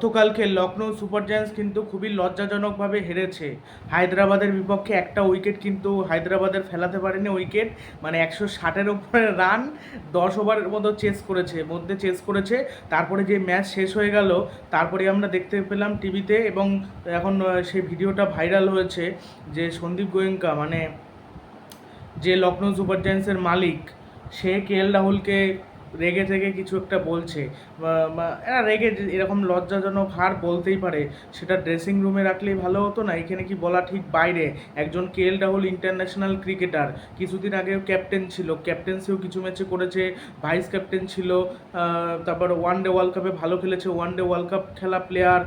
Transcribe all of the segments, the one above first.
গতকালকে Lucknow super giants কিন্তু খুবই লজ্জাজনকভাবে হেরেছে। হায়দ্রাবাদের বিপক্ষে একটা উইকেট কিন্তু হায়দ্রাবাদের ফেলাতে পারেনি উইকেট। মানে একশো ষাটের উপরে রান দশ ওভারের মতো চেস করেছে, মধ্যে চেস করেছে। তারপরে যে ম্যাচ শেষ হয়ে গেল, তারপরে আমরা দেখতে পেলাম টিভিতে এবং এখন সেই ভিডিওটা ভাইরাল হয়েছে যে সন্দীপ গোয়েঙ্কা মানে যে লখনৌ সুপার জায়ান্টসের মালিক, সে কে এল রাহুলকে রেগে থেকে কিছু একটা বলছে এরা রেগে এরকম লজ্জাজনক হার বলতেই পারে, সেটা ড্রেসিং রুমে রাখলেই ভালো হতো না? এখানে কি বলা ঠিক বাইরে? একজন কে এল রাহুল ইন্টারন্যাশনাল ক্রিকেটার কিছুদিন আগেও ক্যাপ্টেন ছিল ক্যাপ্টেন্সিও কিছু ম্যাচে করেছে ভাইস ক্যাপ্টেন ছিল তারপর ওয়ান ডে ওয়ার্ল্ড কাপে ভালো খেলেছে ওয়ান ডে ওয়ার্ল্ড কাপ খেলা প্লেয়ার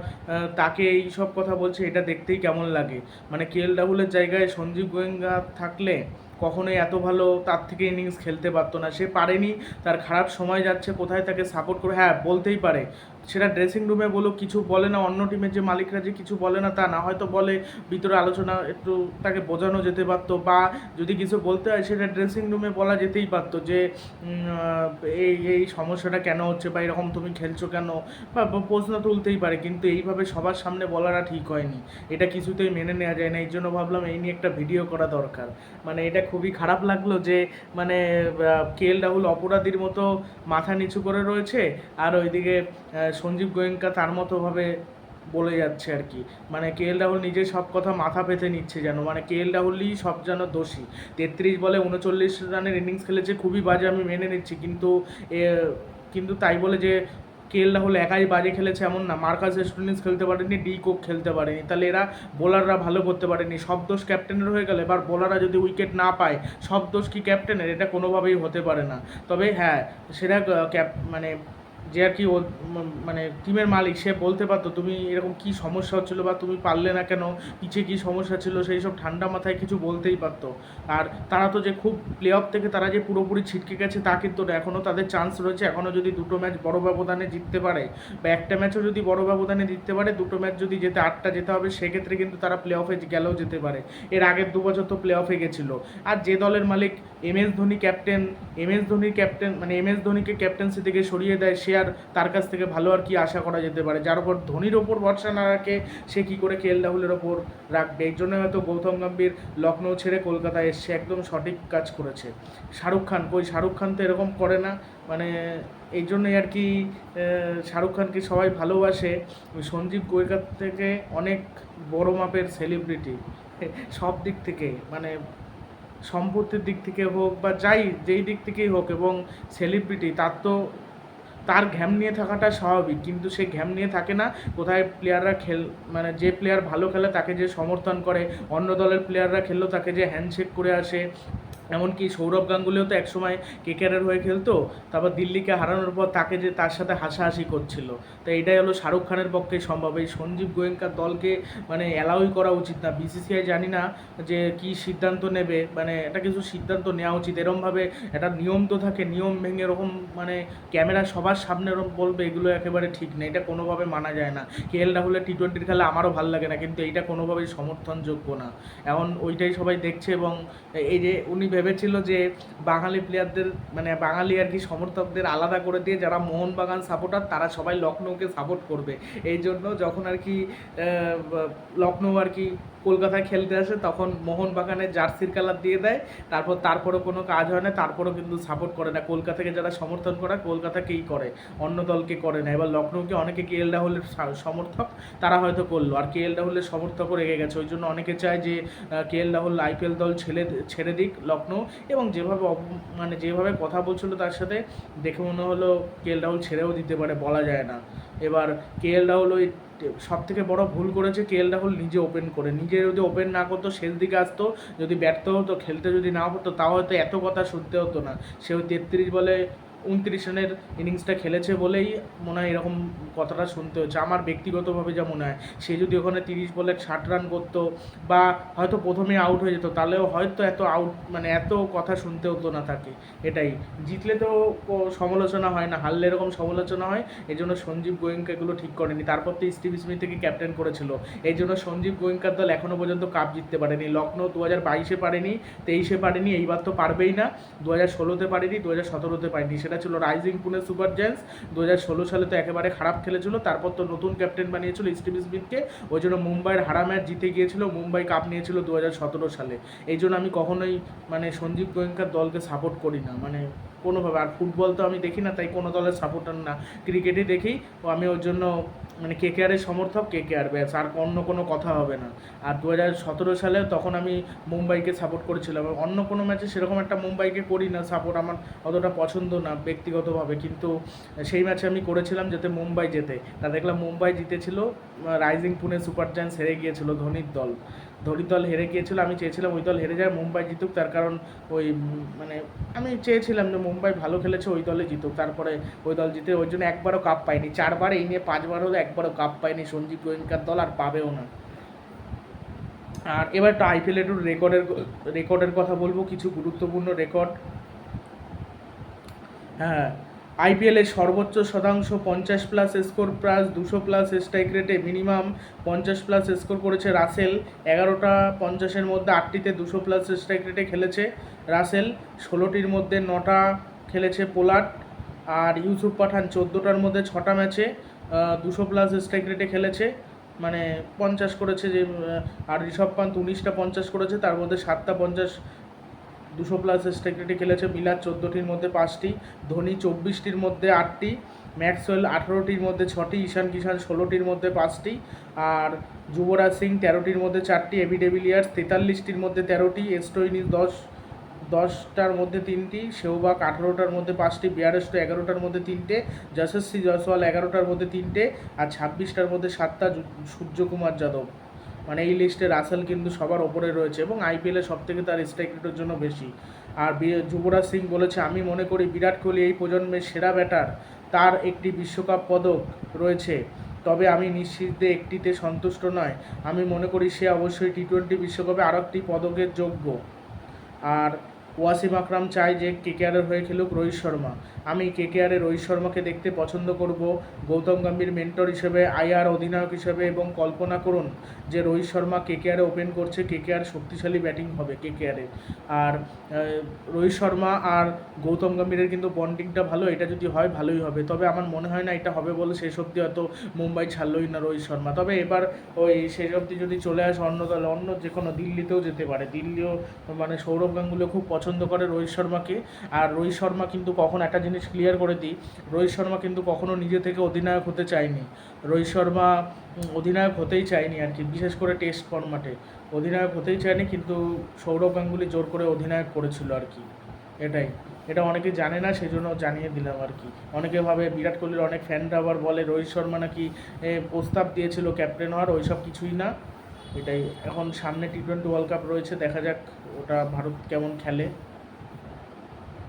তাকে এই সব কথা বলছে, এটা দেখতেই কেমন লাগে। মানে কে এল রাহুলের জায়গায় সঞ্জীব গোয়েঙ্গা থাকলে কখনোই এত ভালো তার থেকে ইনিংস খেলতে পারতো না। সে পারেনি, তার খারাপ সময় যাচ্ছে, কোথায় তাকে সাপোর্ট করে? হ্যাঁ বলতেই পারে। সেটা ড্রেসিং রুমে বলো, কিছু বলে না, অন্য টিমের যে মালিকরা যে কিছু বলে না তা না, হয়তো বলে, ভিতরে আলোচনা একটু তাকে বোঝানো যেতে পারতো বা যদি কিছু বলতে হয়, সেটা ড্রেসিং রুমে বলা যেতেই পারতো যে এই এই সমস্যাটা কেন হচ্ছে বা এরকম তুমি খেলছো কেন? বা প্রশ্ন তুলতেই পারে, কিন্তু এইভাবে সবার সামনে বলাটা ঠিক হয়নি। এটা কিছুতেই মেনে নেওয়া যায় না, এই জন্য ভাবলাম এই নিয়ে একটা ভিডিও করা দরকার। মানে এটা খুবই খারাপ লাগল যে মানে কে এল রাহুল অপরাধীর মতো মাথা নিচু করে রয়েছে, আর ওইদিকে সঞ্জীব গোয়েঙ্কা তার মতোভাবে বলে যাচ্ছে আর কি। মানে কে এল রাহুল নিজে সব কথা মাথা পেতে নিচ্ছে যেন। মানে কে এল রাহুলই সব যেন দোষী। তেত্রিশ বলে উনচল্লিশ রানের ইনিংস খেলেছে, খুবই বাজে আমি মেনে নিচ্ছি। কিন্তু কিন্তু তাই বলে যে কে এল রাহুল একাই বাজে খেলেছে এমন না। মার্কাস স্টুডেন্টস খেলতে পারেনি ডি কোক খেলতে পারেনি। তাহলে এরা বোলাররা ভালো করতে পারেনি। সব দোষ ক্যাপ্টেনের হয়ে গেলে। এবার বোলাররা যদি উইকেট না পায়, সব দোষ কি ক্যাপ্টেনের? এটা কোনোভাবেই হতে পারে না। তবে হ্যাঁ সেটা ক্যাপ মানে যে আর কি ও মানে টিমের মালিক, সে বলতে পারতো, তুমি এরকম কি সমস্যা হচ্ছিল বা তুমি পারলে না কেন? পিছে কি সমস্যা ছিল? সেই সব ঠান্ডা মাথায় কিছু বলতেই পারতো। আর তারা তো যে খুব প্লে অফ থেকে তারা যে পুরোপুরি ছিটকে গেছে, তা কিন্তু এখনও তাদের চান্স রয়েছে। এখনও যদি দুটো ম্যাচ বড় ব্যবধানে জিততে পারে বা একটা ম্যাচও যদি বড় ব্যবধানে জিততে পারে, দুটো ম্যাচ যদি যেতে আটটা যেতে হবে, সেক্ষেত্রে কিন্তু তারা প্লে অফে গেলেও যেতে পারে। এর আগের দু বছর তো প্লে অফে গেছিল। আর যে দলের মালিক M S Dhoni captain M S ধোনির ক্যাপ্টেন মানে এম এস ধোনিকে ক্যাপ্টেন্সি থেকে সরিয়ে দেয়, সে আর তার কাছ থেকে ভালো আর কি আশা করা যেতে পারে। যার উপর ধোনির ওপর ভরসা না রাখে, সে কী করে কে এল রাহুলের ওপর রাখবে? এই জন্য হয়তো গৌতম গম্ভীর লখনৌ ছেড়ে কলকাতায় এসছে, একদম সঠিক কাজ করেছে। শাহরুখ খান, কই শাহরুখ খান তো এরকম করে না। মানে এই জন্যই আর কি শাহরুখ খানকে সবাই ভালোবাসে। সঞ্জীব গোয়েকার থেকে অনেক বড় মাপের সেলিব্রিটি সব দিক থেকে মানে সম্পত্তির দিক থেকে হোক বা যাই, যেই দিক থেকেই হোক এবং সেলিব্রিটি তার তো তার ঘ্যাম নিয়ে থাকাটা স্বাভাবিক, কিন্তু সে ঘ্যাম নিয়ে থাকে না। কোথায় প্লেয়াররা খেল মানে যে প্লেয়ার ভালো খেলে তাকে যে সমর্থন করে, অন্য দলের প্লেয়াররা খেললেও তাকে যে হ্যান্ডশেক করে আসে। এমনকি সৌরভ গাঙ্গুলিও তো একসময় কেকেআরের হয়ে খেলতো, তারপর দিল্লিকে হারানোর পর তাকে যে তার সাথে হাসাহাসি করছিল। তো এটাই হলো শাহরুখ খানের পক্ষে সম্ভব। এই সঞ্জীব গোয়েঙ্কার দলকে মানে অ্যালাউই করা উচিত না। বিসিসিআই জানি না যে কি সিদ্ধান্ত নেবে মানে এটা কিছু সিদ্ধান্ত নেওয়া উচিত। এরমভাবে একটা নিয়ম তো থাকে, নিয়ম ভেঙে এরকম মানে ক্যামেরা সবার সামনে এরকম বলবে, এগুলো একেবারে ঠিক না এটা কোনোভাবে মানা যায় না। কে এল রাহুলের টি টোয়েন্টির খেলা আমারও ভালো লাগে না, কিন্তু এইটা কোনোভাবেই সমর্থনযোগ্য না। এখন ওইটাই সবাই দেখছে এবং এই যে উনি ভেবেছিল যে বাঙালি প্লেয়ারদের মানে বাঙালি আর কি সমর্থকদের আলাদা করে দিয়ে যারা মোহনবাগান সাপোর্টার তারা সবাই লখনৌকে সাপোর্ট করবে। এই জন্য যখন আর কি লখনৌ আর কি কলকাতায় খেলতে আসে, তখন মোহনবাগানের জার্সির কালার দিয়ে দেয়, তারপর তারপরও কোনো কাজ হয় না, তারপরও কিন্তু সাপোর্ট করে না। কলকাতাকে যারা সমর্থন করে, কলকাতাকেই করে, অন্য দলকে করে না। এবার লখনৌকে অনেকে কে এল রাহুলের সমর্থক, তারা হয়তো করল। আর কে এল রাহুলের সমর্থকও রেগে গেছে। ওই জন্য অনেকে চায় যে কে এল রাহুল আইপিএল দল ছেড়ে ছেড়ে দিক লখনৌ এবং যেভাবে মানে যেভাবে কথা বলছিল তার সাথে, দেখে মনে হলো কে এল রাহুল ছেড়েও দিতে পারে, বলা যায় না। এবার কে এল রাহুল ওই সব থেকে বড় ভুল করেছে কে এল রাহুল নিজে ওপেন করে নিজে যদি ওপেন না করতো, শেষ দিকে আসতো। যদি ব্যর্থ হতো, খেলতে যদি না হতো তাও হয়তো এত কথা শুনতে হতো না। সে ওই তেত্রিশ বলে উনত্রিশ রানের ইনিংসটা খেলেছে বলেই মনে হয় এরকম কথাটা শুনতে হচ্ছে। আমার ব্যক্তিগতভাবে যা মনে হয়, সে যদি ওখানে তিরিশ বলে ষাট রান করতো বা হয়তো প্রথমে আউট হয়ে যেত, তাহলেও হয়তো এত আউট মানে এত কথা শুনতে হতো না তাকে। এটাই। জিতলে তো সমালোচনা হয় না, হারলে এরকম সমালোচনা হয় এই জন্য সঞ্জীব গোয়েঙ্কা এগুলো ঠিক করেনি। তারপর তো স্টিভ স্মিথকে ক্যাপ্টেন করেছিল। এই জন্য সঞ্জীব গোয়েঙ্কার দল এখনও পর্যন্ত কাপ জিততে পারেনি। লখনৌ দু হাজার বাইশে পারেনি, তেইশে পারেনি, এইবার তো পারবেই না। দু হাজার ষোলোতে পারেনি দু হাজার সতেরোতে পারেনি। সেটা সেটা ছিল রাইজিং পুনে সুপার জেন্টস দু হাজার ষোলো সালে তো একেবারে খারাপ খেলেছিল। তারপর তো নতুন ক্যাপ্টেন বানিয়েছিল স্টিভ স্মিথকে ওই জন্য মুম্বাইয়ের হারা ম্যাচ জিতে গিয়েছিল। মুম্বাই কাপ নিয়েছিল দু হাজার সতেরো সালে। এই জন্য আমি কখনোই মানে সঞ্জীব গোয়েঙ্কার দলকে সাপোর্ট করি না। মানে কোনোভাবে। আর ফুটবল তো আমি দেখি না, তাই কোনো দলের সাপোর্টার না। ক্রিকেটই দেখি। ও আমি ওর জন্য মানে কে কেআরের সমর্থক কে কে আর ব্যাস, আর অন্য কোনো কথা হবে না। আর দু হাজার সতেরো সালে তখন আমি মুম্বাইকে সাপোর্ট করেছিলাম। অন্য কোনো ম্যাচে সেরকম একটা মুম্বাইকে করি না সাপোর্ট আমার অতটা পছন্দ না ব্যক্তিগতভাবে। কিন্তু সেই ম্যাচে আমি করেছিলাম যাতে মুম্বাই জেতে তা দেখলাম মুম্বাই জিতেছিল রাইজিং পুনে সুপার জায়ান্টস হেরে গিয়েছিল ধোনির দল। ধোনির দল হেরে গিয়েছিল, আমি চেয়েছিলাম ওই দল হেরে যায়, মুম্বাই জিতুক, তার কারণ ওই মানে আমি চেয়েছিলাম যে মুম্বাই ভালো খেলেছে, ওই দলে জিতুক, তারপরে ওই দল জিতে, ওই জন্য একবারও কাপ পায়নি চারবার এই নিয়ে পাঁচবার হলো একবারও কাপ পায়নি সঞ্জীব গোয়েঙ্কার দল, আর পাবেও না। আর এবার একটু আইপিএল একটু রেকর্ডের রেকর্ডের কথা বলব, কিছু গুরুত্বপূর্ণ রেকর্ড। হ্যাঁ আইপিএলের সর্বোচ্চ শতাংশ পঞ্চাশ প্লাস স্কোর প্লাস দুশো প্লাস স্ট্রাইক রেটে মিনিমাম পঞ্চাশ প্লাস স্কোর করেছে রাসেল। এগারোটা পঞ্চাশের মধ্যে আটটিতে দুশো প্লাস স্ট্রাইক রেটে খেলেছে রাসেল। ষোলোটির মধ্যে নটা খেলেছে পোলার্ড আর ইউসুফ পাঠান চোদ্দোটার মধ্যে ছটা ম্যাচে দুশো প্লাস স্ট্রাইক রেটে খেলেছে। মানে পঞ্চাশ করেছে যে আর ঋষভ পান্ত উনিশটা পঞ্চাশ করেছে, তার মধ্যে সাতটা পঞ্চাশ দুশো প্লাস স্ট্রাইক খেলেছে মিলার চোদ্দোটির মধ্যে পাঁচটি, ধোনি চব্বিশটির মধ্যে আটটি, ম্যাক্সওয়েল আঠেরোটির মধ্যে ছটি, ঈশান কিষান ষোলোটির মধ্যে পাঁচটি, আর যুবরাজ সিং তেরোটির মধ্যে চারটি এবি ডেভিলিয়ার্স তেতাল্লিশটির মধ্যে তেরোটি, এস্টোইনিস দশ, দশটার মধ্যে তিনটি সেহবাগ আঠেরোটার মধ্যে পাঁচটি, বিয়ারেস্টো এগারোটার মধ্যে তিনটে, যশস্বী জয়সওয়াল এগারোটার মধ্যে তিনটে, আর ছাব্বিশটার মধ্যে সাতটা সূর্যকুমার যাদব। মানে এই লিস্টে রাসেল কিন্তু সবার ওপরে রয়েছে এবং আইপিএলে সব থেকে তার স্ট্রাইক রেটের জন্য বেশি। আর যুবরাজ সিং বলেছে, আমি মনে করি বিরাট কোহলি এই প্রজন্মের সেরা ব্যাটার তার একটি বিশ্বকাপ পদক রয়েছে। তবে আমি নিশ্চিতে একটিতে সন্তুষ্ট নয়। আমি মনে করি সে অবশ্যই টি টোয়েন্টি বিশ্বকাপে আরও একটি পদকের যোগ্য। আর ওয়াসিম আকরাম চায় যে কেকেআরের হয়ে খেলুক রোহিত শর্মা। আমি কেকেআরের রোহিত শর্মাকে দেখতে পছন্দ করব। গৌতম গম্ভীর মেন্টর হিসেবে, আইআর অধিনায়ক হিসেবে এবং কল্পনা করুন যে রোহিত শর্মা কেকেআরে ওপেন করছে, কেকেআর শক্তিশালী ব্যাটিং হবে কেকেআরে। আর রোহিত শর্মা আর গৌতম গম্ভীরের কিন্তু বন্ডিংটা ভালো, এটা যদি হয় ভালোই হবে। তবে আমার মনে হয় না এটা হবে বলে শেষ অবধি হয়তো মুম্বাই ছাড়লই না রোহিত শর্মা। তবে এবার ওই শেষ অবধি যদি চলে আসে অন্য দলে, অন্য যে কোনো দিল্লিতেও যেতে পারে। দিল্লিও মানে সৌরভ গাঙ্গুলিও খুব পছন্দ করে রোহিত শর্মাকে। আর রোহিত শর্মা কিন্তু কখন একটা জিনিস ক্লিয়ার করে দিই, রোহিত শর্মা কিন্তু কখনো নিজে থেকে অধিনায়ক হতে চায়নি। রোহিত শর্মা অধিনায়ক হতেই চায়নি আর কি, বিশেষ করে টেস্ট ফরম্যাটে অধিনায়ক হতেই চায়নি কিন্তু সৌরভ গাঙ্গুলি জোর করে অধিনায়ক করেছিল আর কি। এটাই। এটা অনেকে জানে না সেই জন্য জানিয়ে দিলাম আর কি। অনেকে ভাবে বিরাট কোহলির অনেক ফ্যানরা আবার বলে রোহিত শর্মা নাকি প্রস্তাব দিয়েছিল ক্যাপ্টেন হওয়ার, ওইসব কিছুই না। এটাই। এখন সামনে টি টোয়েন্টি ওয়ার্ল্ড কাপ রয়েছে দেখা যাক ওটা ভারত কেমন খেলে।